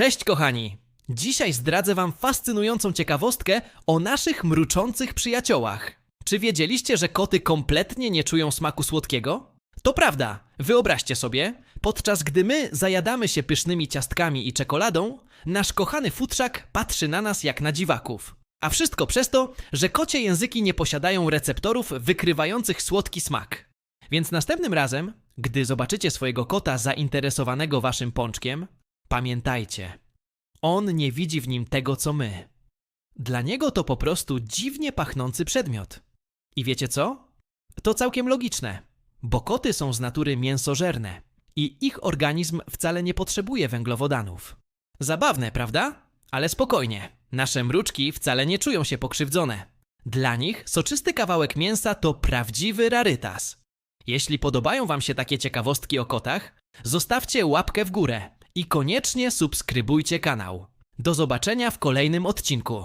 Cześć kochani! Dzisiaj zdradzę wam fascynującą ciekawostkę o naszych mruczących przyjaciołach. Czy wiedzieliście, że koty kompletnie nie czują smaku słodkiego? To prawda. Wyobraźcie sobie, podczas gdy my zajadamy się pysznymi ciastkami i czekoladą, nasz kochany futrzak patrzy na nas jak na dziwaków. A wszystko przez to, że kocie języki nie posiadają receptorów wykrywających słodki smak. Więc następnym razem, gdy zobaczycie swojego kota zainteresowanego waszym pączkiem, pamiętajcie, on nie widzi w nim tego, co my. Dla niego to po prostu dziwnie pachnący przedmiot. I wiecie co? To całkiem logiczne, bo koty są z natury mięsożerne i ich organizm wcale nie potrzebuje węglowodanów. Zabawne, prawda? Ale spokojnie, nasze mruczki wcale nie czują się pokrzywdzone. Dla nich soczysty kawałek mięsa to prawdziwy rarytas. Jeśli podobają Wam się takie ciekawostki o kotach, zostawcie łapkę w górę i koniecznie subskrybujcie kanał. Do zobaczenia w kolejnym odcinku.